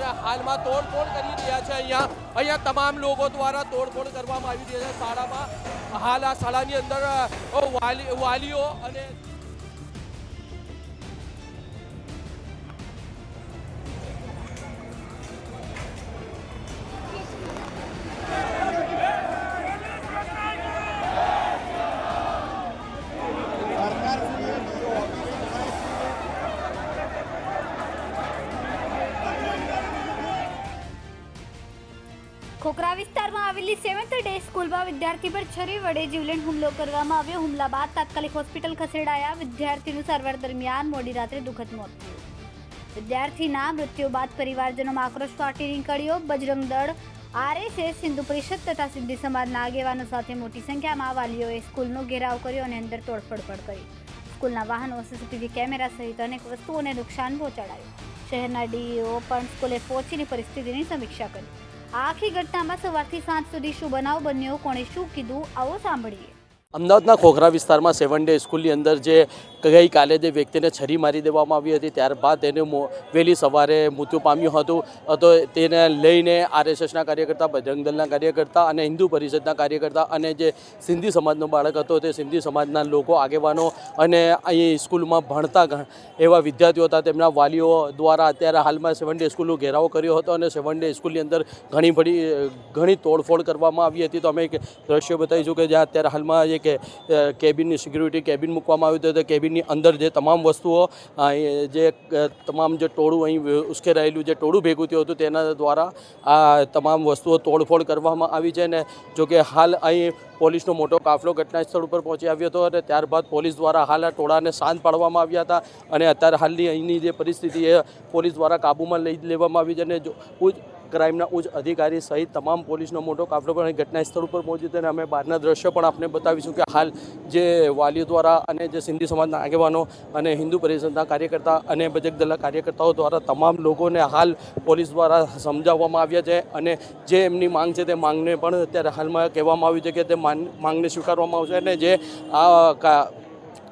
અત્યારે હાલમાં તોડફોડ કરી રહ્યા છે અહીંયા. અહીંયા તમામ લોકો દ્વારા તોડફોડ કરવામાં આવી રહી છે. શાળામાં, હાલ આ શાળાની અંદર વાલી, વાલીઓ અને છરી વડે જીવલેણ હુમલો કરવામાં આવ્યો. હુમલા બાદ તાત્કાલિક હોસ્પિટલ ખસેડાયા. વિદ્યાર્થીનું સારવાર દરમિયાન મોડી રાત્રે દુઃખદ મોત થયું. વિદ્યાર્થીના મૃત્યુ બાદ પરિવારજનોમાં આક્રોશ ફાટી નીકળ્યો. બજરંગ દળ, આરએસએસ, હિન્દુ પરિષદ તથા સિદ્ધિ સમાજના આગેવાનો સાથે મોટી સંખ્યામાં વાલીઓએ સ્કૂલનો ઘેરાવ કર્યો અને અંદર તોડફોડ પણ કરી. સ્કૂલના વાહનો, સીસીટીવી કેમેરા સહિત અનેક વસ્તુઓને નુકસાન પહોંચાડાયું. શહેરના ડીઈઓ પણ સ્કૂલે પહોંચીને પરિસ્થિતિની સમીક્ષા કરી. આખી ઘટનામાં સવારથી સાંજ સુધી શું બનાવ બન્યો કોણે શું કીધું આવો સાંભળીએ. અમદાવાદના ખોખરા વિસ્તારમાં સેવન ડે સ્કૂલની અંદર જે ગઈકાલે જે વ્યક્તિને છરી મારી દેવામાં આવી હતી, ત્યારબાદ તેને વહેલી સવારે મૃત્યુ પામ્યું હતું. તો તેને લઈને આરએસએસના કાર્યકર્તા, બજરંગ દળના કાર્યકર્તા અને હિન્દુ પરિષદના કાર્યકર્તા અને જે સિંધી સમાજનો બાળક હતો, તે સિંધી સમાજના લોકો આગેવાનો અને અહીં સ્કૂલમાં ભણતા એવા વિદ્યાર્થીઓ હતા. તેમના વાલીઓ દ્વારા અત્યારે હાલમાં સેવન ડે સ્કૂલનો ઘેરાવો કર્યો હતો અને સેવન ડે સ્કૂલની અંદર ઘણી બધી ઘણી તોડફોડ કરવામાં આવી હતી. તો અમે એક દ્રશ્ય બતાવીશું કે જ્યાં અત્યારે હાલમાં કે કેબિનની સિક્યુરિટી કેબિન મૂકવામાં આવ્યું હતું તો કેબિનની અંદર જે તમામ વસ્તુઓ જે તમામ જે ટોળું અહીં ઉશ્કેરાયેલું જે ટોળું ભેગું થયું હતું તેના દ્વારા આ તમામ વસ્તુઓ તોડફોડ કરવામાં આવી છે ને જોકે હાલ અહીં પોલીસનો મોટો કાફલો ઘટના સ્થળ ઉપર પહોંચી આવ્યો હતો અને ત્યારબાદ પોલીસ દ્વારા હાલ આ ટોળાને શાંત પાડવામાં આવ્યા હતા અને અત્યારે હાલની અહીંની જે પરિસ્થિતિ એ પોલીસ દ્વારા કાબૂમાં લઈ લેવામાં આવી છે અને જો ક્રાઇમના ઉચ્ચ અધિકારી સહિત તમામ પોલીસનો મોટો કાફલો પણ ઘટના સ્થળ ઉપર પહોંચ્યો અને અમે બહારના દ્રશ્યો પણ આપને બતાવીશું કે હાલ જે વાલીઓ દ્વારા અને જે સિંધી સમાજના આગેવાનો અને હિન્દુ પરિષદના કાર્યકર્તા અને બજરંગ દળના કાર્યકર્તાઓ દ્વારા તમામ લોકોને હાલ પોલીસ દ્વારા સમજાવવામાં આવ્યા છે. અને જે એમની માંગ છે તે માંગને પણ અત્યારે હાલમાં કહેવામાં આવ્યું છે કે તે માંગ- માંગને સ્વીકારવામાં આવશે. અને જે આ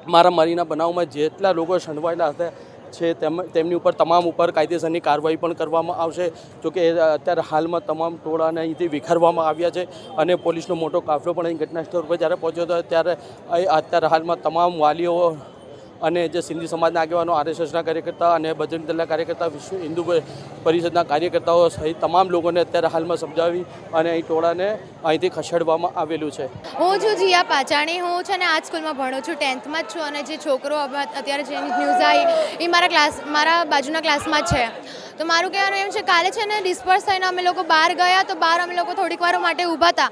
મારામારીના બનાવમાં જેટલા લોકો સંડવાયેલા હતા છે, તેમ, તેમની ઉપર તમામ ઉપર કાયદેસરની કાર્યવાહી પણ કરવામાં આવશે. જોકે અત્યારે હાલમાં તમામ ટોળાને અહીંથી વિખેરવામાં આવ્યા છે અને પોલીસનો મોટો કાફલો પણ અહીં ઘટના સ્થળ પર જ્યારે પહોંચ્યો હતો, ત્યારે અત્યારે હાલમાં તમામ વાલીઓ અને જે સિંધી સમાજના આગેવાનો આરએસએસના કાર્યકર્તા અને બજરંગ દળના કાર્યકર્તા, વિશ્વ હિન્દુ પરિષદના કાર્યકર્તાઓ સહિત તમામ લોકોને અત્યારે હાલમાં સમજાવી અને અહીં ટોળાને અહીંથી ખસેડવામાં આવેલું છે. હું છું જીયા પાચાણી, હું છે ને આ સ્કૂલમાં ભણું છું, ટેન્થમાં જ છું અને જે છોકરો અત્યારે જે ન્યૂઝ આવી, એ મારા ક્લાસ, મારા બાજુના ક્લાસમાં છે. તો મારું કહેવાનું એમ છે, કાલે છે ને ડિસ્પર્સ થઈને અમે લોકો બહાર ગયા તો બહાર અમે લોકો થોડીક વાર માટે ઊભા હતા.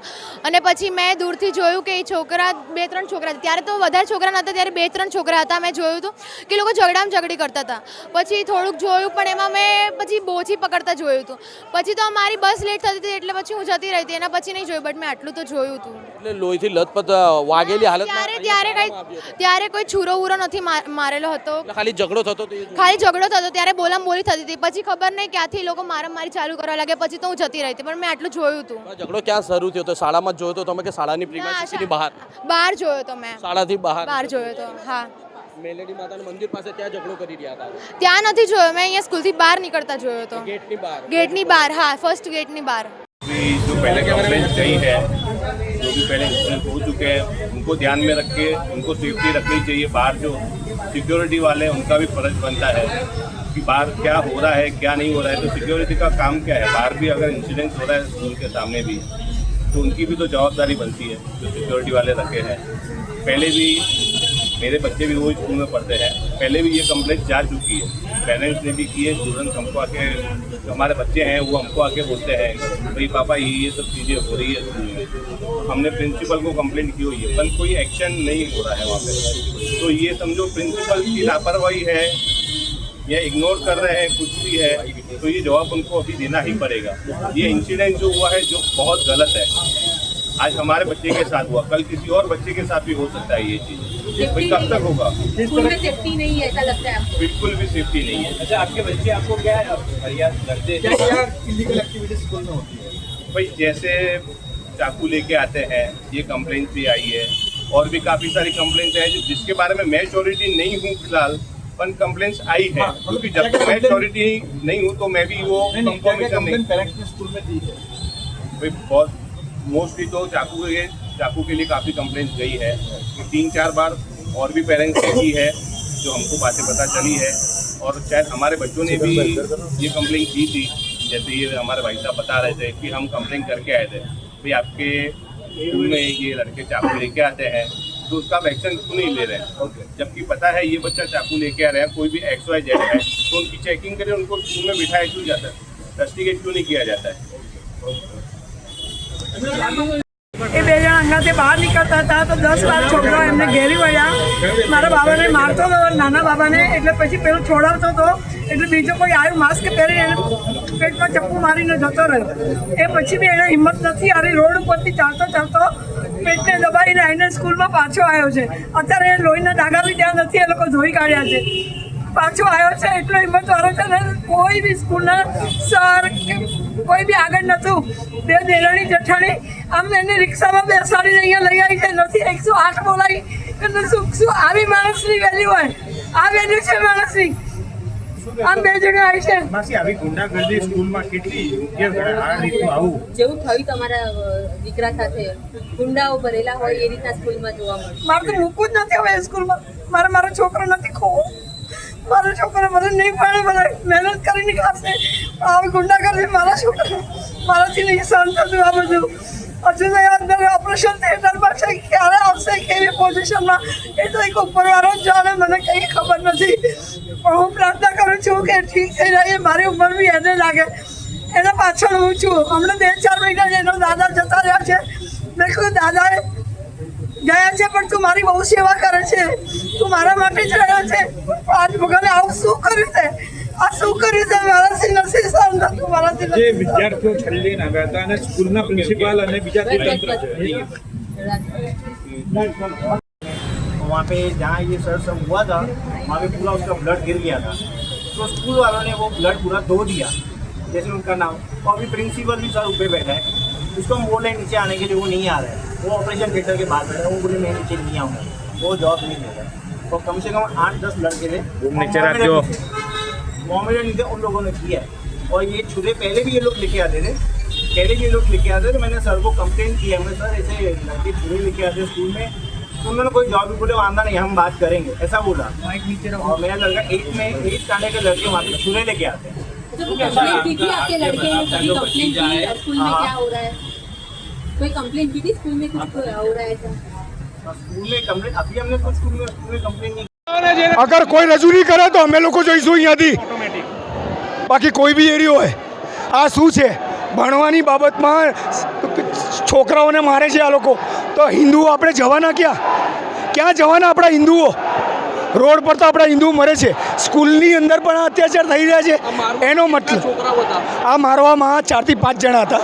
અને પછી મેં દૂરથી જોયું કે એ છોકરા, બે ત્રણ છોકરા ત્યારે તો વધારે છોકરા નહોતા, ત્યારે બે ત્રણ છોકરા હતા. મેં જોયું હતું કે લોકો ઝઘડામાં ઝઘડી કરતા હતા. પછી થોડુંક જોયું પણ એમાં મેં પછી બોછી પકડતા જોયું હતું. પછી તો મારી બસ લેટ થતી હતી એટલે પછી હું જતી રહી હતી. એના પછી નહીં જોયું બટ મેં આટલું તો જોયું હતું. એટલે લોહીથી લથપથ વાગેલી હાલત ત્યારે ત્યારે કઈ ત્યારે કોઈ છૂરો ઉરો નથી માર- મારેલો હતો. ખાલી ઝઘડો થતો હતો ખાલી ઝઘડો થતો ત્યારે બોલામ બોલી થતી હતી. પછી ખબર નહીં ક્યાંથી લોકો મારા મારી ચાલુ કરવા લાગે પછી તો હું જતી રહી હતી પણ મેં આટલું જોયું હતું. ઝઘડો ક્યાં શરૂ થયો? હતો શાળામાં જોયો હતો તમે કે શાળાની ના, બહાર? બહાર જોયો તો મેં. શાળાથી બહાર. બહાર જોયો તો હા. મેલેડી માતાના મંદિર પાસે ત્યાં ઝઘડો કરી રહ્યા હતા ત્યાં નથી જોયો મેં અહીંયા સ્કૂલથી બહાર નીકળતા જોયો તો ગેટની બહાર ગેટની બહાર હા ફર્સ્ટ ગેટની બહાર भी जो पहले कंप्लेंट गई है जो भी पहले इंसिडेंट हो चुके हैं उनको ध्यान में रख के उनको सेफ्टी रखनी चाहिए बाहर जो सिक्योरिटी वाले हैं उनका भी फर्ज बनता है कि बाहर क्या हो रहा है क्या नहीं हो रहा है तो सिक्योरिटी का काम क्या है बाहर भी अगर इंसिडेंट हो रहा है स्कूल के सामने भी तो उनकी भी तो जवाबदारी बनती है जो सिक्योरिटी वाले रखे हैं पहले भी मेरे बच्चे भी वो स्कूल में पढ़ते हैं। पहले भी ये कंप्लेंट जा चुकी है। पेरेंट्स ने भी की है स्टूडेंट हमको आके हमारे बच्चे हैं, वो हमको आके बोलते हैं, भाई पापा, ये ये सब चीज़ें हो रही है स्कूल में। हमने प्रिंसिपल को कंप्लेंट की हुई है, पर कोई एक्शन नहीं हो रहा है वहाँ पर तो ये समझो प्रिंसिपल की लापरवाही है, या इग्नोर कर रहे हैं, कुछ भी है तो ये जवाब उनको अभी देना ही पड़ेगा। ये इंसिडेंट जो हुआ है, जो बहुत गलत है। आज हमारे बच्चे के साथ हुआ। कल किसी और बच्चे के साथ भी हो सकता है ये चीज़। भाई कब तक होगा? स्कूल में सेफ्टी नहीं है ऐसा लगता है बिल्कुल भी सेफ्टी नहीं है। अच्छा आपके बच्चे आपको क्या फरियाद करते हैं। क्या क्या इलीगल एक्टिविटी स्कूल में होती है? भाई जैसे चाकू लेके आते हैं ये कंप्लेंट भी आई है। और भी काफ़ी सारी कंप्लेंट है जो- जिसके बारे में मैं श्योरिटी नहीं हूँ फ़िलहाल पर कंप्लेंट्स आई है। क्योंकि जब तक मैं अथॉरिटी नहीं हूँ तो मैं भी वो कंफर्मेशन नहीं पेरेंट्स स्कूल में दी है? भाई बहुत मोस्टली तो चाकू के चाकू के लिए काफ़ी कंप्लेंट्स गई है। तो तीन चार बार और भी पेरेंट्स की है जो हमको बातें पता चली है। और शायद हमारे बच्चों ने भी ये कंप्लेन की थी जैसे ये हमारे भाई साहब बता रहे थे कि हम कंप्लेन करके आए थे। भाई आपके स्कूल में ये लड़के चाकू लेके आते हैं तो उसका आप एक्शन क्यों नहीं ले रहे? हैं जबकि पता है ये बच्चा चाकू लेके आ रहा है कोई भी एक्स वाई जेड है तो उनकी चेकिंग करें उनको स्कूल में बिठाया क्यों जाता है? इन्वेस्टिगेट क्यों नहीं किया जाता है? એ બે જણા અંગાથી બહાર નીકળતા હતા તો દસ બાર છોકરાઓ એમને ઘેરી વળ્યા. મારા બાબાને મારતો હતો નાના બાબાને, એટલે પછી પેલું છોડાવતો હતો. એટલે બીજો કોઈ આવ્યું માસ્ક પહેરી એને પેટમાં ચપ્પુ મારીને જતો રહ્યો. એ પછી બી એને હિંમત નથી. હારી રોડ ઉપરથી ચાલતો ચાલતો પેટને દબાવીને આવીને સ્કૂલમાં પાછો આવ્યો છે. અત્યારે લોહીના ડાગા બી ત્યાં નથી, એ લોકો ધોઈ કાઢ્યા છે. પાછો આવ્યો છે, એટલો હિંમત વાળો છે ને કોઈ બી સ્કૂલના સર કે કોઈ બી આગળ નહોતું બે દેરાણી જઠાણી. આમ એને રિક્ષામાં બેસાડીને અહીંયા લઈ આવી છે. નથી એકસો આઠ બોલાવી. એટલે શું શું? આવી માણસની વેલ્યુ હોય. આ વેલ્યુ છે માણસની. આમ બે જણા આવી છે. માસી આવી ગુંડાગર્દી સ્કૂલમાં કેટલી યોગ્ય આ રીતનું આવું? જેવું થયું તમારા દીકરા સાથે. ગુંડાઓ ભરેલા હોય એ રીતના સ્કૂલમાં જોવા મળ્યું મારે તો મૂકવું જ નથી હવે સ્કૂલમાં. મારે મારો છોકરો નથી ખોવો. મારો છોકરો મને નહીં ભણે મને મહેનત કરીને ખાશે ગુંડા ગુંડાગર્દી મારા છોકરા. મારાથી નહીં સહન થતું આ બધું. હજુ તો અંદર ઓપરેશન થિયેટરમાં છે, ક્યારે આવશે, કેવી પોઝિશનમાં એ તો એક ઉપરવાળો જ જાણે, મને કંઈ ખબર નથી. પણ હું પ્રાર્થના કરું છું કે ઠીક થઈ જાય મારી ઉંમર બી એને લાગે. એના પાછળ હું છું. હમણાં બે ચાર મહિના એનો દાદા જતા રહ્યા છે. મેં કહ્યું દાદાએ ગયા છે પણ તું મારી બહુ સેવા કરે છે તું મારા માટે જ રહ્યો છે પણ આજ ભગવાને આવું શું કર્યું છે આ શું કર્યું છે મારાથી નથી સહન થતું મારાથી જે નથી સહન. વિદ્યાર્થીઓ છરી લઈને આવ્યા હતા અને સ્કૂલના પ્રિન્સિપાલ અને બીજા જે તંત્ર છે वहाँ पे जहाँ ये सर सब हुआ था वहाँ पे पूरा उसका ब्लड गिर गया था तो स्कूल वालों ने वो ब्लड पूरा धो दिया जैसे उनका नाम और अभी प्रिंसिपल भी सर ऊपर बैठा है उसको हम बोल रहे हैं नीचे आने के लिए वो नहीं आ रहा है। वो ऑपरेशन थिएटर के बाहर बैठा है वो बोले मैं नीचे नहीं आऊँगा। वो जॉब नहीं दे रहा है। और कम से कम आठ दस लड़के थे। नीचे रख नीचे उन लोगों ने किया है। और ये छुरे पहले भी ये लोग लेके आते थे। पहले भी ये लोग लेके आते थे। मैंने सर को कंप्लेन किया हमने सर ऐसे लड़के छुरे लेके आते स्कूल में। तो उन्होंने कोई जॉब भी बोले वादा नहीं हम बात करेंगे। ऐसा बोला। और मेरा लड़का एट में एट स्टैंडर्ड के लड़के वहाँ पे छुरे लेके आते हैं। तो वो कंप्लेन की थी आपके लड़के ने कभी कंप्लेन की स्कूल में क्या हो रहा है कोई कंप्लेन की थी स्कूल में कुछ हो रहा है ऐसा और स्कूल में कंप्लेन अभी हमने कुछ स्कूल में स्कूल में कंप्लेन नहीं અગર કોઈ રજૂ નહીં કરે તો અમે લોકો જોઈશું અહીંયાથી બાકી કોઈ બી એરિયો હોય આ શું છે ભણવાની બાબતમાં છોકરાઓને મારે છે આ લોકો તો હિન્દુઓ આપણે જવાના ક્યાં ક્યાં જવાના આપણા હિન્દુઓ રોડ પર તો આપણા હિન્દુ મરે છે. સ્કૂલની અંદર પણ અત્યાચાર થઈ રહ્યા છે. એનો મતલબ આ મારવામાં ચારથી પાંચ જણા હતા.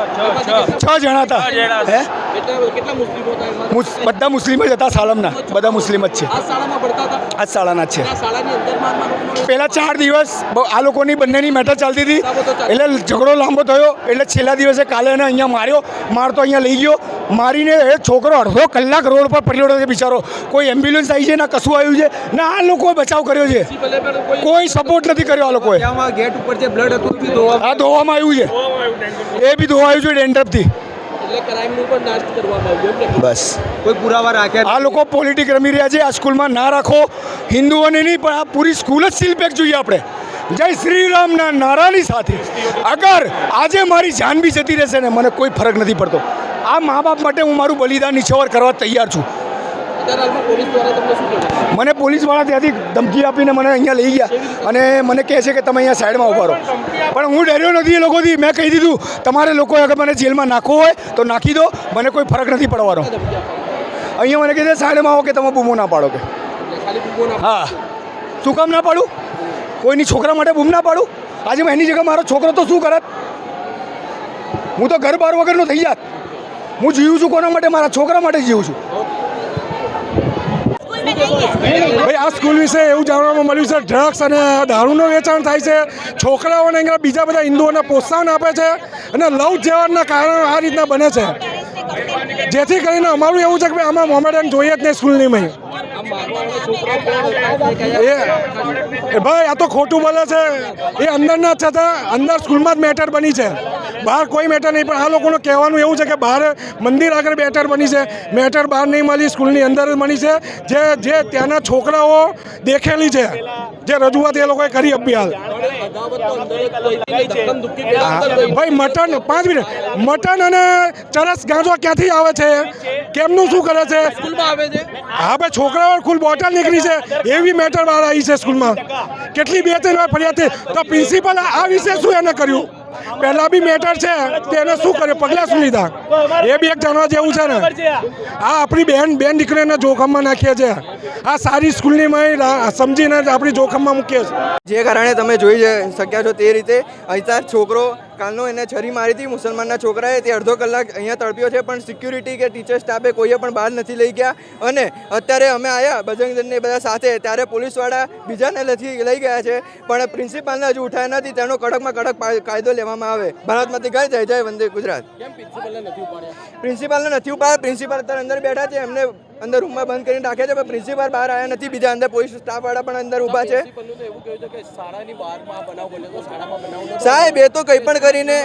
છ જણા હતા. હે? બધા મુસ્લિમ જ હતા સાલમના. બધા મુસ્લિમ જ છે. આ શાળાના જ છે. પહેલા ચાર દિવસ આ લોકોની બંનેની મેટર ચાલતી હતી. એટલે ઝઘડો લાંબો થયો. એટલે છેલ્લા દિવસે કાલે એને અહીંયા માર્યો. મારતો અહીંયા લઈ ગયો. મારીને એ છોકરો અડધો કલાક રોડ પર પડ્યો છે બિચારો. કોઈ એમ્બ્યુલન્સ આવી છે ના કશું આવ્યું છે ના આ લોકોએ બચાવ કર્યો છે. કોઈ સપોર્ટ નથી કર્યો આ લોકોએ. ગેટ ઉપર જે બ્લડ હતું બી ધોવા આ ધોવામાં આવ્યું છે. એ બી ધોવાયું છે ડેન્ડ્રફથી બસ. કોઈ પુરાવા રાખ્યા? આ લોકો પોલિટિક રમી રહ્યા છે. આ સ્કૂલમાં ના રાખો. હિન્દુઓને નહીં પણ આ પૂરી સ્કૂલ જ સીલ પેક જોઈએ આપણે. જય શ્રી રામના નારાની સાથે. અગર આજે મારી જાન બી જતી રહેશે ને મને કોઈ ફરક નથી પડતો. આ મા બાપ માટે હું મારું બલિદાન નિછાવર કરવા તૈયાર છું. મને પોલીસવાળા ત્યાંથી ધમકી આપીને મને અહીંયા લઈ ગયા અને મને કહે છે કે તમે અહીંયા સાઈડમાં ઊભા રહો. પણ હું ડર્યો નથી એ લોકોથી. મેં કહી દીધું તમારે લોકોએ અગર મને જેલમાં નાખવો હોય તો નાખી દો. મને કોઈ ફરક નથી પડવાનો. અહીંયા મને કહે છે સાઈડમાં આવો કે તમે બૂમો ના પાડો કે. હા. શું કામ ના પાડું? કોઈની છોકરા માટે બૂમ ના પાડું? આજે એની જગ્યાએ મારો છોકરો તો શું કરત હું તો ઘર બાર વગરનો થઈ જાત. હું જીવું છું કોના માટે? મારા છોકરા માટે જીવું છું. ભાઈ, આ સ્કૂલ વિશે એવું જાણવામાં મળ્યું છે ડ્રગ્સ અને દારૂનું વેચાણ થાય છે. છોકરાઓને અહીંયા બીજા બધા હિન્દુઓને પ્રોત્સાહન આપે છે અને લવ જેવાના કારણે આ રીતના બને છે. જેથી કરીને અમારું એવું છે કે ભાઈ, આમાં મોમેડન જોઈએ જ નહીં સ્કૂલની મહી એ ભાઈ, આ તો ખોટું બોલે છે. એ અંદરના જ છતાં અંદર સ્કૂલમાં જ મેટર બની છે. બહાર કોઈ મેટર નહીં પણ આ લોકોનું કહેવાનું એવું છે કે બહાર મંદિર આગળ મેટર બની છે. મેટર બહાર નહીં મળી સ્કૂલની અંદર જ બની છે. જે જે ત્યાંના છોકરાઓ દેખેલી છે જે રજૂઆત એ લોકોએ કરી આપી હાલ ભાઈ મટન પાંચ મિનિટ. મટન અને ચરસ ગાંજો ક્યાંથી આવે છે? કેમનું શું કરે છે? હા ભાઈ છોકરાઓ ફૂલ બોટલ નીકળી છે. એવી મેટર બહાર આવી છે સ્કૂલમાં. કેટલી બે ત્રણ વાર ફરિયાદ થઈ. તો પ્રિન્સિપલ આ વિશે શું એને કર્યું? પહેલાં બી મેટર છે. તેને શું કર્યું પગલાં શું લીધા? એ બી એક જાણવા જેવું છે ને. આ આપણી બેન બેન દીકરીને જોખમમાં નાખીએ છીએ આ સારી સ્કૂલની મેં સમજીને જ આપણી જોખમમાં મૂકીએ છીએ. જે કારણે તમે જોઈ શક્યા છો તે રીતે અહીંતા છોકરો કાલનો એને છરી મારી હતી મુસલમાનના છોકરાએ તે અડધો કલાક અહીંયા તડપ્યો છે પણ સિક્યુરિટી કે ટીચર સ્ટાફે કોઈએ પણ બહાર નથી લઈ ગયા. અને અત્યારે અમે આવ્યા બજરંગ બધા સાથે ત્યારે પોલીસવાળા બીજાને નથી લઈ ગયા છે પણ પ્રિન્સિપાલને હજુ ઉઠાયા નથી તેનો કડકમાં કડક કાયદો લેવામાં આવે. ભારતમાંથી ગઈ જય જય વંદે ગુજરાત. નથી ઉપાડ્યા? પ્રિન્સિપાલને નથી ઉપાડ્યા પ્રિન્સિપાલ અત્યારે અંદર બેઠા છે એમને અંદર રૂમમાં બંધ કરીને રાખ્યા છે પણ પ્રિન્સિપાલ બહાર આવ્યા નથી. બીજા અંદર પોલીસ સ્ટાફવાળા પણ અંદર ઊભા છે. પ્રિન્સિપલનું તો એવું કહ્યું છે કે શાળાની બહારમાં આ બનાવ બન્યો તો શાળામાં બનાવ નહોતો. સાહેબ એ તો કંઈ પણ કરીને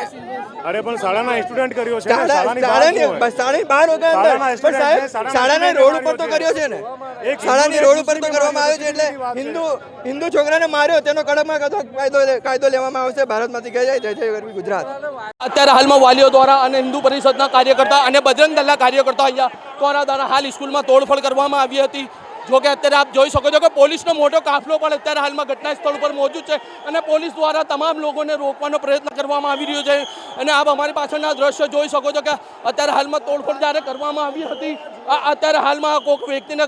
અરે પણ શાળાના સ્ટુડન્ટ કર્યો છે શાળા- શાળાની બહાર હોતા અંદર. પણ સાહેબ શાળાના રોડ ઉપર તો કર્યો છે ને? શાળાની હિન્દુ રોડ ને ઉપર તો કરવામાં આવ્યો છે એટલે હિન્દુ હિન્દુ છોકરાને માર્યો તેનો કડકમાં કડક કાયદો કાયદો લેવામાં આવશે ભારતમાંથી કહે જાય જય ગરબી ગુજરાત. અત્યારે હાલમાં વાલીઓ દ્વારા અને હિન્દુ પરિષદના કાર્યકર્તા અને બજરંગ દળના કાર્યકર્તા અહીંયા દ્વારા દ્વારા હાલ સ્કૂલમાં તોડફોડ કરવામાં આવી હતી. જો કે અત્યારે આપ જોઈ શકો છો કે પોલીસનો મોટો કાફલો પણ અત્યારે હાલમાં ઘટના સ્થળ ઉપર મોજૂદ છે અને પોલીસ દ્વારા તમામ લોકોને રોકવાનો પ્રયત્ન કરવામાં આવી રહ્યો છે. અને આપ અમારી પાછળના દ્રશ્ય જોઈ શકો છો કે અત્યારે હાલમાં તોડફોડ જ્યારે કરવામાં આવી હતી અત્યારે હાલમાં કોઈક વ્યક્તિને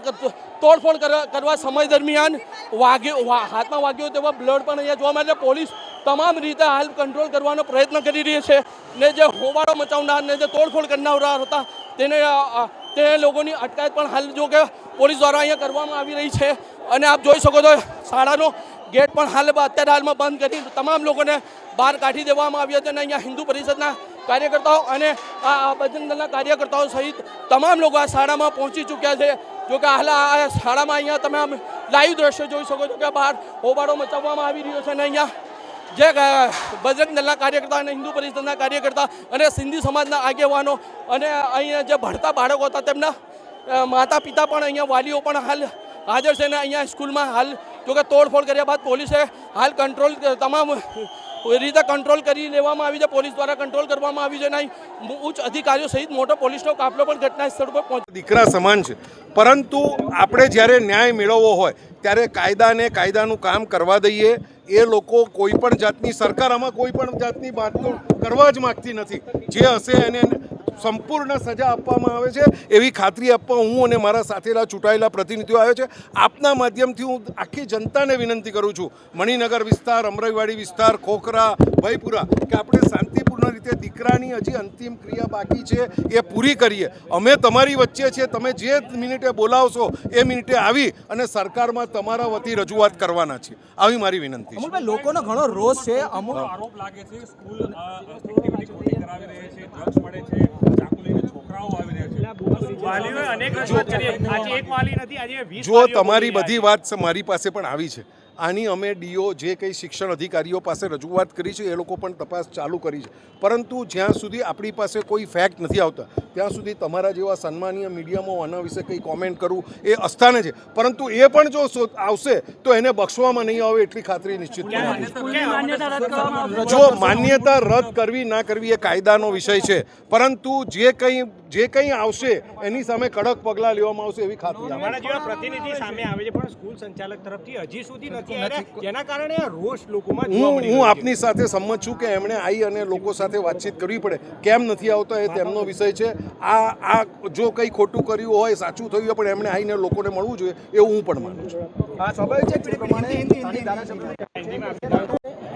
તોડફોડ કરવા સમય દરમિયાન વાગ્યો હાથમાં વાગ્યો તેવા બ્લડ પણ અહીંયા જોવા મળે પોલીસ તમામ રીતે હાલ કંટ્રોલ કરવાનો પ્રયત્ન કરી રહી છે. ને જે હોબાળો મચાવનાર ને જે તોડફોડ કરનારા હતા, તેને તે લોકોની અટકાયત પણ હાલ જો કે પોલીસ દ્વારા અહીંયા કરવામાં આવી રહી છે. અને આપ જોઈ શકો છો શાળાનો ગેટ પણ હાલ અત્યારે હાલમાં બંધ કરી તમામ લોકોને બહાર કાઢી દેવામાં આવ્યા છે અને અહીંયા હિન્દુ પરિષદના કાર્યકર્તાઓ અને આ બજરંગ કાર્યકર્તાઓ સહિત તમામ લોકો આ શાળામાં પહોંચી ચૂક્યા છે. જો કે હાલ આ શાળામાં અહીંયા તમે લાઈવ દ્રશ્ય જોઈ શકો છો કે બહાર હોબાળો મચાવવામાં આવી રહ્યો છે અને અહીંયા જે બજરંગ દળના કાર્યકર્તા અને હિન્દુ પરિષદના કાર્યકર્તા અને સિંધી સમાજના આગેવાનો અને અહીંયા જે ભણતા બાળકો હતા તેમના માતા પિતા પણ અહીંયા, વાલીઓ પણ હાલ હાજર છે ને અહીંયા સ્કૂલમાં હાલ જોકે તોડફોડ કર્યા બાદ પોલીસે હાલ કંટ્રોલ તમામ રીતે કંટ્રોલ કરી લેવામાં આવી છે. પોલીસ દ્વારા કંટ્રોલ કરવામાં આવી છે અને ઉચ્ચ અધિકારીઓ સહિત મોટો પોલીસનો કાફલો પણ ઘટના સ્થળ પર પહોંચ દીકરા સમાન છે. પરંતુ આપણે જ્યારે ન્યાય મેળવવો હોય, ત્યારે કાયદાને કાયદાનું કામ કરવા દઈએ. એ લોકો કોઈ પણ જાતની સરકાર આમાં કોઈ પણ જાતની વાતો કરવા જ માગતી નથી. જે હશે એને સંપૂર્ણ સજા આપવામાં આવે છે. એવી ખાતરી આપવા હું અને મારા સાથેના ચૂંટાયેલા પ્રતિનિધિઓ આવ્યો છે. આપના માધ્યમથી હું આખી જનતાને વિનંતી કરું છું. મણિનગર વિસ્તાર અમરાઈવાડી વિસ્તાર ખોખરા ભયપુરા કે આપણે શાંતિપૂર્ણ રીતે દીકરાની હજી અંતિમ ક્રિયા બાકી છે એ પૂરી કરીએ. અમે તમારી વચ્ચે છે. તમે જે મિનિટે બોલાવશો એ મિનિટે આવી અને સરકારમાં તમારા વતી રજૂઆત કરવાના છીએ. આવી મારી વિનંતી છે. લોકોનો ઘણો રોષ છે. અમુક આરોપ લાગે છે સ્કૂલ એક્ટિવિટી કરાવી રહી છે ડ્રગ્સ મળે છે. ચાકુ જો તમારી બધી વાત મારી પાસે પણ આવી છે. આની અમે ડીઓ જે કંઈ શિક્ષણ અધિકારીઓ પાસે રજૂઆત કરી છે એ લોકો પણ તપાસ ચાલુ કરી છે. પરંતુ જ્યાં સુધી આપણી પાસે કોઈ ફેક્ટ નથી આવતા ત્યાં સુધી તમારા જેવા સન્માનીય મીડિયામાં આના વિશે કંઈ કોમેન્ટ કરવું એ અસ્થાને છે. પરંતુ એ પણ જો આવશે તો એને બક્ષવામાં નહીં આવે એટલી ખાતરી નિશ્ચિત જો માન્યતા રદ કરવી ના કરવી એ કાયદાનો વિષય છે. પરંતુ જે કંઈ જે કંઈ આવશે એની સામે કડક પગલાં લેવામાં આવશે એવી ખાતરી અમારા જેવા પ્રતિનિધિ સામે આવે છે પણ સ્કૂલ સંચાલક તરફથી હજી સુધી નથી આવ્યા. જેના કારણે રોષ લોકોમાં હું હું આપની સાથે સંમત છું કે એમણે આવી અને લોકો સાથે વાતચીત કરવી પડે. કેમ નથી આવતા એ તેમનો વિષય છે. આ આ જો કંઈ ખોટું કર્યું હોય સાચું થયું હોય પણ એમણે આવીને લોકોને મળવું જોઈએ એવું હું પણ માનું છું. સ્વાભાવિક છે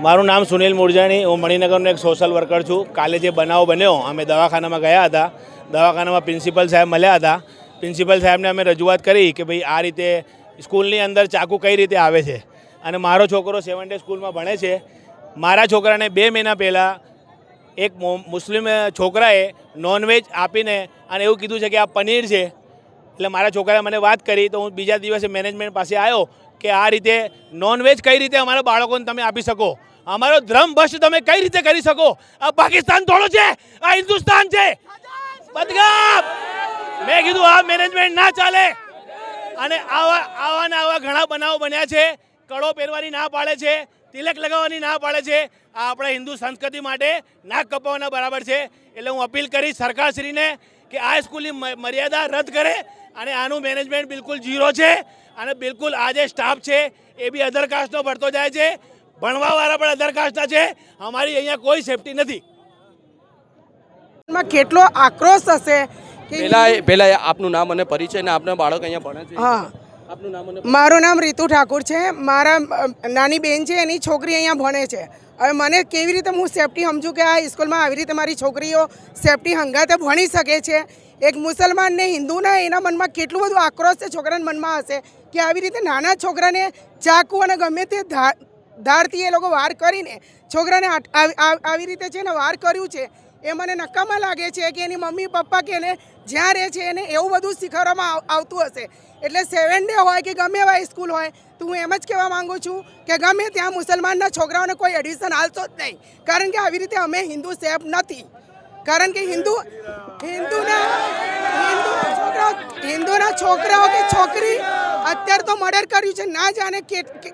મારું નામ સુનિલ મુરજાણી હું મણિનગરનો એક સોશિયલ વર્કર છું. કાલે જે બનાવ બન્યો, અમે દવાખાનામાં ગયા હતા. દવાખાનામાં પ્રિન્સિપલ સાહેબ મળ્યા હતા. પ્રિન્સિપલ સાહેબને અમે રજૂઆત કરી કે ભાઈ, આ રીતે સ્કૂલની અંદર ચાકુ કઈ રીતે આવે છે? અને મારો છોકરો સેવન ડે સ્કૂલમાં ભણે છે. મારા છોકરાને બે મહિના પહેલાં એક મુસ્લિમ છોકરાએ નોનવેજ આપીને અને એવું કીધું છે કે આ પનીર છે. એટલે મારા છોકરાએ મને વાત કરી તો હું બીજા દિવસે મેનેજમેન્ટ પાસે આવ્યો. કે આ રીતે નોનવેજ કઈ રીતે અમારા બાળકોને તમે આપી શકો? અમારો ધર્મ ભ્રષ્ટ તમે કઈ રીતે કરી શકો? આ પાકિસ્તાન થોડો છે, આ હિન્દુસ્તાન છે. બદગામ! મેં કીધું આ મેનેજમેન્ટ ના ચાલે. અને આવા આવા ને આવા ઘણા બનાવો બન્યા છે. કડો પહેરવાની ના પાડે છે, તિલક લગાવવાની ના પાડે છે. આ આપણા હિન્દુ સંસ્કૃતિ માટે નાક કપાવવાના બરાબર છે. એટલે હું અપીલ કરીશ સરકારશ્રીને કે આ સ્કૂલની મર્યાદા રદ કરે અને આનું મેનેજમેન્ટ બિલકુલ ઝીરો છે. અને બિલકુલ આ જે સ્ટાફ છે એ બી અધર કાસ્ટનો ભરતો જાય છે. ભણવાવાળા પણ અધર કાસ્ટના છે. અમારી અહીંયા કોઈ સેફટી નથી. માં કેટલો આક્રોશ હશે કે પહેલા પહેલા આપનું નામ અને પરિચય ને આપના બાળક અહીંયા ભણે છે. હા. આપનું નામ મારું નામ રીતુ ઠાકુર છે. મારા નાની બેન છે એની છોકરી અહીંયા ભણે છે. હવે મને કેવી રીતે હું સેફટી સમજું કે આ સ્કૂલમાં આવી રીતે મારી છોકરીઓ સેફટી હંગાતે ભણી શકે છે? એક મુસલમાન ને હિન્દુના એના મનમાં કેટલું બધું આક્રોશ છે છોકરાના મનમાં હશે? કે આવી રીતે નાના છોકરાને ચાકુ અને ગમે તે ધારથી એ લોકો વાર કરીને છોકરાને આવી રીતે છે ને વાર કર્યું છે, એ મને નકામા લાગે છે કે એની મમ્મી પપ્પા કે એને જ્યાં રહે છે એને એવું બધું શીખવવામાં આવ- આવતું હશે. એટલે સેવન ડે હોય કે ગમે એવા સ્કૂલ હોય, તો હું એમ જ કહેવા માંગુ છું કે ગમે ત્યાં મુસલમાનના છોકરાઓને કોઈ એડમિશન હાલતો જ નહીં. કારણ કે આવી રીતે અમે હિન્દુ સેફ નથી. કારણ કે હિન્દુ, હિન્દુના હિન્દુના છોકરાઓ હિન્દુના છોકરાઓ કે છોકરી અત્યારે તો મર્ડર કર્યું છે. ના જાણે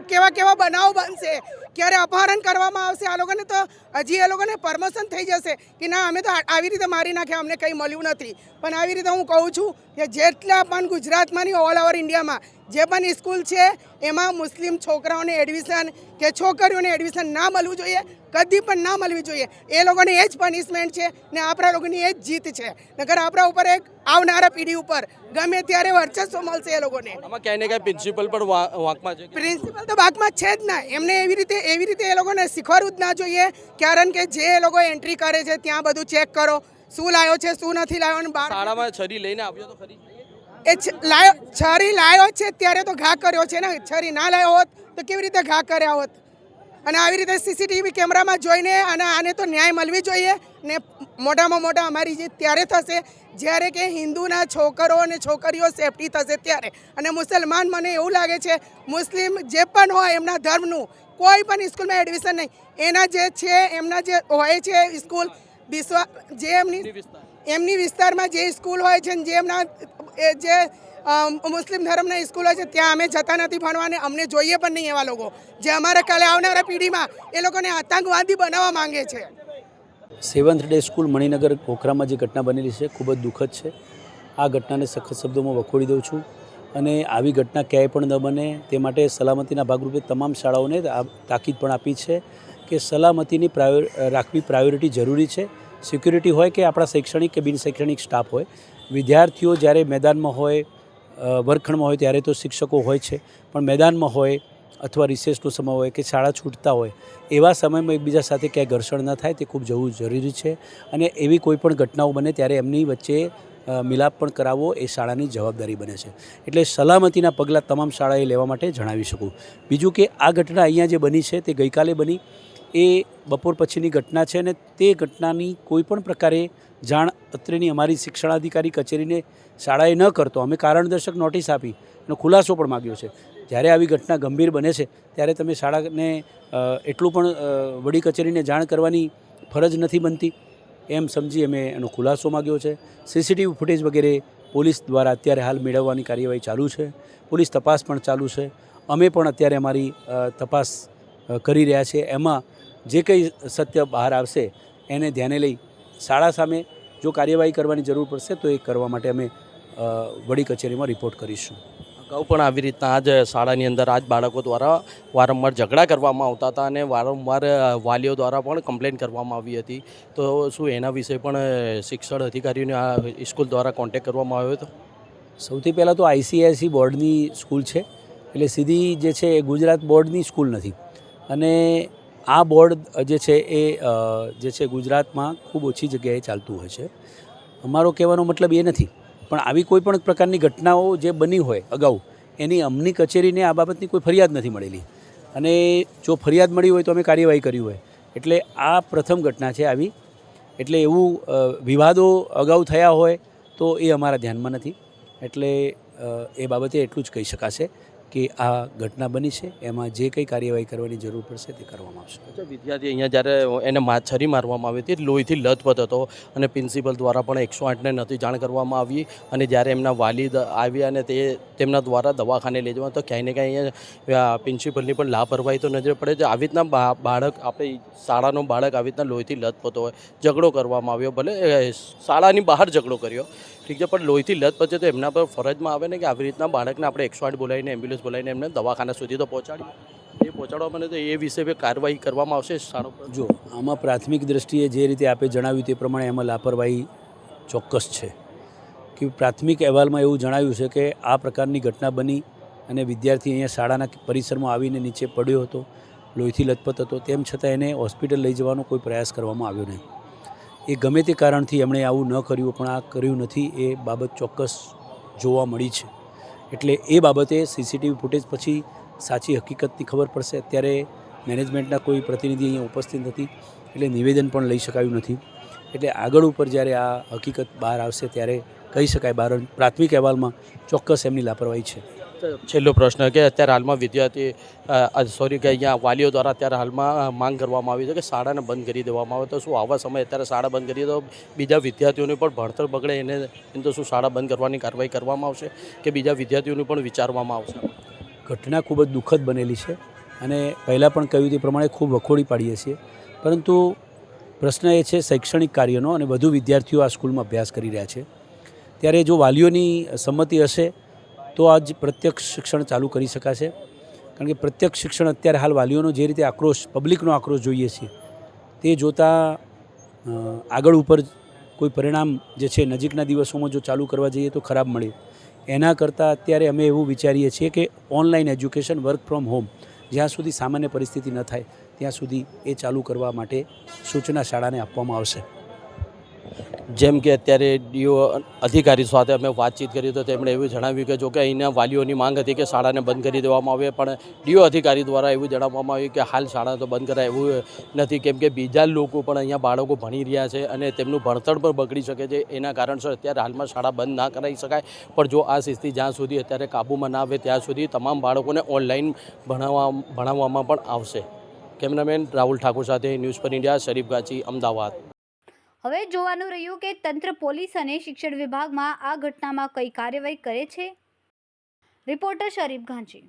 કેવા કેવા બનાવો બનશે. ક્યારે અપહરણ કરવામાં આવશે? આ લોકોને તો હજી એ લોકોને પરમોશન થઈ જશે કે ના, અમે તો આવી રીતે મારી નાખ્યા. અમને કંઈ મળ્યું નથી. પણ આવી રીતે હું કહું છું કે જેટલા પણ ગુજરાતમાંની ઓલ ઓવર ઇન્ડિયામાં જે પણ સ્કૂલ છે એમાં મુસ્લિમ છોકરાઓને એડમિશન કે છોકરીઓને એડમિશન ના મળવું જોઈએ કદી પણ ના મળવી જોઈએ. એ લોકોને એ જ પનિશમેન્ટ છે ને આપણા લોકોની એ જ જીત છે. નગર આપણા ઉપર એક આવનારા પેઢી ઉપર ગમે ત્યારે વર્ચસ્વ મળશે એ લોકોને. આમાં ક્યાંય ને ક્યાંય પ્રિન્સિપલ પણ વાંકમાં છે પ્રિન્સિપલ તો વાંકમાં છે જ ના. એમને એવી રીતે એવી રીતે એ લોકોને શીખવાડવું જ ના જોઈએ. કારણ કે જે એ લોકો એન્ટ્રી કરે છે ત્યાં બધું ચેક કરો. શું લાવ્યો છે શું નથી લાવ્યો અને બાર શાળામાં છરી લઈને આવ્યો તો ખરી. એ લાયો છરી લાવ્યો છે ત્યારે તો ઘા કર્યો છે ને. છરી ના લાવ્યો હોત તો કેવી રીતે ઘા કર્યા હોત? અને આવી રીતે સીસીટીવી કેમેરામાં જોઈને અને આને તો ન્યાય મળવી જોઈએ ને મોટામાં મોટા અમારી જીત ત્યારે થશે જ્યારે કે હિન્દુના છોકરો અને છોકરીઓ સેફટી થશે ત્યારે. અને મુસલમાન મને એવું લાગે છે મુસ્લિમ જે પણ હોય એમના ધર્મનું કોઈ પણ સ્કૂલમાં એડમિશન નહીં. એના જે છે એમના જે હોય છે સ્કૂલ વિશ્વા જે એમની એમની વિસ્તારમાં જે સ્કૂલ હોય છે ને જે એમના એ જે મુસ્લિમ ધર્મના સ્કૂલ હોય છે ત્યાં અમે જતા નથી ભણવાને અમને જોઈએ પણ નહીં એવા લોકો. જે અમારા કાલે આવનારા પેઢીમાં એ લોકોને આતંકવાદી બનાવવા માંગે છે. સેવન્થ ડે સ્કૂલ મણિનગર ખોખરામાં જે ઘટના બનેલી છે ખૂબ જ દુઃખદ છે. આ ઘટનાને સખત શબ્દોમાં વખોડી દઉં છું અને આવી ઘટના ક્યાંય પણ ન બને. તે માટે સલામતીના ભાગરૂપે તમામ શાળાઓને તાકીદ પણ આપી છે. કે સલામતીની રાખવી પ્રાયોરિટી જરૂરી છે. સિક્યુરિટી હોય કે આપણા શૈક્ષણિક કે બિનશૈક્ષણિક સ્ટાફ હોય. વિદ્યાર્થીઓ જ્યારે મેદાનમાં હોય વર્ગખંડમાં હોય ત્યારે તો શિક્ષકો હોય છે. પણ મેદાનમાં હોય અથવા રિસેસનો સમય હોય કે શાળા છૂટતા હોય, એવા સમયમાં એકબીજા સાથે ક્યાંય ઘર્ષણ ન થાય તે ખૂબ જવું જરૂરી છે. અને એવી કોઈ પણ ઘટનાઓ બને ત્યારે એમની વચ્ચે મિલાપ પણ કરાવવો એ શાળાની જવાબદારી બને છે. એટલે સલામતીના પગલાં તમામ શાળાએ લેવા માટે જણાવી શકું. બીજું કે આ ઘટના અહીંયા જે બની છે તે ગઈકાલે બની. એ બપોર પછીની ઘટના છે અને તે ઘટનાની કોઈ પણ પ્રકારે જાણ અત્રેની અમારી શિક્ષણાધિકારી કચેરીને શાળાએ ન કરતો. અમે કારણદર્શક નોટિસ આપી એનો ખુલાસો પણ માગ્યો છે. જ્યારે આવી ઘટના ગંભીર બને છે, ત્યારે તમે શાળાને એટલું પણ વડી કચેરીને જાણ કરવાની ફરજ નથી બનતી. એમ સમજી અમે એનો ખુલાસો માગ્યો છે. સીસીટીવી ફૂટેજ વગેરે પોલીસ દ્વારા અત્યારે હાલ મેળવવાની કાર્યવાહી ચાલુ છે. પોલીસ તપાસ પણ ચાલુ છે. અમે પણ અત્યારે અમારી તપાસ કરી રહ્યા છીએ. એમાં જે કંઈ સત્ય બહાર આવશે એને ધ્યાને લઈ શાળા સામે જો કાર્યવાહી કરવાની જરૂર પડશે તો એ કરવા માટે અમે વડી કચેરીમાં રિપોર્ટ કરીશું. અગાઉ પણ આવી રીતના આજ શાળાની અંદર આજ બાળકો દ્વારા વારંવાર ઝઘડા કરવામાં આવતા હતા અને વારંવાર વાલીઓ દ્વારા પણ કમ્પ્લેન કરવામાં આવી હતી. તો શું એના વિશે પણ શિક્ષણ અધિકારીઓને આ સ્કૂલ દ્વારા કોન્ટેક કરવામાં આવ્યો હતો? સૌથી પહેલાં તો આઈસીઆઈસી બોર્ડની સ્કૂલ છે એટલે સીધી જે છે એ ગુજરાત બોર્ડની સ્કૂલ નથી. અને આ બોર્ડ જે છે એ જે છે ગુજરાતમાં ખૂબ ઓછી જગ્યાએ ચાલતું હોય છે. અમારો કહેવાનો મતલબ એ નથી, પણ આવી કોઈ પણ પ્રકારની ઘટનાઓ જે બની હોય અગાઉ, એની અમની કચેરીને આ બાબતની કોઈ ફરિયાદ નથી મળેલી. અને જો ફરિયાદ મળી હોય તો અમે કાર્યવાહી કરી હોય. એટલે આ પ્રથમ ઘટના છે આવી. એટલે એવું વિવાદો અગાઉ થયા હોય તો એ અમારા ધ્યાનમાં નથી. એટલે એ બાબતે એટલું જ કહી શકાશે. કે આ ઘટના બની છે, એમાં જે કંઈ કાર્યવાહી કરવાની જરૂર પડશે તે કરવામાં આવશે. વિદ્યાર્થી અહીંયા જ્યારે એને માછરી મારવામાં આવી હતી, લોહીથી લથપથ હતો અને પ્રિન્સિપલ દ્વારા પણ એકસો આઠને નથી જાણ કરવામાં આવી અને જ્યારે એમના વાલીદ આવ્યા અને તે તેમના દ્વારા દવાખાને લઈ જવા, તો ક્યાંય ને ક્યાંય અહીંયા પ્રિન્સિપલની પણ લાપરવાહી તો નજરે પડે છે. આવી રીતના બાળક, આપણે શાળાનો બાળક આવી રીતના લોહીથી લથપથ હોય, ઝઘડો કરવામાં આવ્યો, ભલે શાળાની બહાર ઝઘડો કર્યો ઠીક છે, પણ લોહીથી લથપથ તો એમના પર ફરજમાં આવે ને કે આવી રીતના બાળકને આપણે એકસો આઠ બોલાવીને, એમ્બ્યુલન્સ બોલાવીને એમને દવાખાના સુધી તો પહોંચાડી એ પહોંચાડવામાં તો એ વિશે કાર્યવાહી કરવામાં આવશે પર. જો, આમાં પ્રાથમિક દ્રષ્ટિએ જે રીતે આપે જણાવ્યું તે પ્રમાણે એમાં લાપરવાહી ચોક્કસ છે. કે પ્રાથમિક અહેવાલમાં એવું જણાવ્યું છે કે આ પ્રકારની ઘટના બની અને વિદ્યાર્થી અહીંયા શાળાના પરિસરમાં આવીને નીચે પડ્યો હતો, લોહીથી લથપથ હતો, તેમ છતાં એને હોસ્પિટલ લઈ જવાનો કોઈ પ્રયાસ કરવામાં આવ્યો નહીં. એ ગમે તે કારણથી એમણે આવું ન કર્યું, પણ આ કર્યું નથી, એ બાબત ચોક્કસ જોવા મળી છે. એટલે એ બાબતે સીસીટીવી ફૂટેજ પછી સાચી હકીકતની ખબર પડશે. અત્યારે મેનેજમેન્ટના કોઈ પ્રતિનિધિ અહીંયા ઉપસ્થિત નથી, એટલે નિવેદન પણ લઈ શકાયું નથી. એટલે આગળ ઉપર જ્યારે આ હકીકત બહાર આવશે ત્યારે કહી શકાય બહાર પ્રાથમિક અહેવાલમાં ચોક્કસ એમની લાપરવાહી છે. છેલ્લો પ્રશ્ન કે અત્યારે હાલમાં વિદ્યાર્થી સોરી કે અહીંયા વાલીઓ દ્વારા અત્યારે હાલમાં માંગ કરવામાં આવી છે કે શાળાને બંધ કરી દેવામાં આવે. તો શું આવા સમયે અત્યારે શાળા બંધ કરીએ તો બીજા વિદ્યાર્થીઓને પણ ભણતર બગડે? એને એને તો શું શાળા બંધ કરવાની કાર્યવાહી કરવામાં આવશે કે બીજા વિદ્યાર્થીઓને પણ વિચારવામાં આવશે? ઘટના ખૂબ જ દુઃખદ બનેલી છે અને પહેલાં પણ કહ્યું તે પ્રમાણે ખૂબ વખોડી પાડીએ છીએ. પરંતુ પ્રશ્ન એ છે શૈક્ષણિક કાર્યનો અને વધુ વિદ્યાર્થીઓ આ સ્કૂલમાં અભ્યાસ કરી રહ્યા છે. ત્યારે જો વાલીઓની સંમતિ હશે તો આજ પ્રત્યક્ષ શિક્ષણ ચાલુ કરી શકાશે. કારણ કે પ્રત્યક્ષ શિક્ષણ અત્યારે હાલ વાલીઓનો જે રીતે આક્રોશ, પબ્લિકનો આક્રોશ જોઈએ છીએ તે જોતાં આગળ ઉપર કોઈ પરિણામ જે છે નજીકના દિવસોમાં જો ચાલુ કરવા જઈએ તો ખરાબ મળે. એના કરતાં અત્યારે અમે એવું વિચારીએ છીએ કે online education, work from home, જ્યાં સુધી સામાન્ય પરિસ્થિતિ ન થાય, ત્યાં સુધી એ ચાલુ કરવા માટે સૂચના શાળાને આપવામાં આવશે. જેમ કે અત્યારે ડીઓ અધિકારી સાથે અમે વાતચીત કરી તો તેમણે એવું જણાવ્યું કે જો કે અહીંના વાલીઓની માંગ હતી કે શાળાને બંધ કરી દેવામાં આવે, પણ ડીઓ અધિકારી દ્વારા એવું જણાવવામાં આવ્યું કે હાલ શાળા તો બંધ કરાય એવું નથી. કેમ કે બીજા લોકો પણ અહીંયા બાળકો ભણી રહ્યા છે અને તેમનું ભણતર પણ બગડી શકે છે. એના કારણસર અત્યારે હાલમાં શાળા બંધ ના કરાવી શકાય. પણ જો આ સ્થિતિ જ્યાં સુધી અત્યારે કાબૂમાં ના આવે, ત્યાં સુધી તમામ બાળકોને ઓનલાઈન ભણાવવા, ભણાવવામાં પણ આવશે. કેમેરામેન રાહુલ ઠાકુર સાથે ન્યૂઝ પર ઇન્ડિયા, શરીફ ગાચી, અમદાવાદ. હવે જોવાનું રહ્યું કે તંત્ર પોલીસ અને શિક્ષણ વિભાગમાં આ ઘટનામાં કઈ કાર્યવાહી કરે છે? રિપોર્ટર શરીફ ગાંચી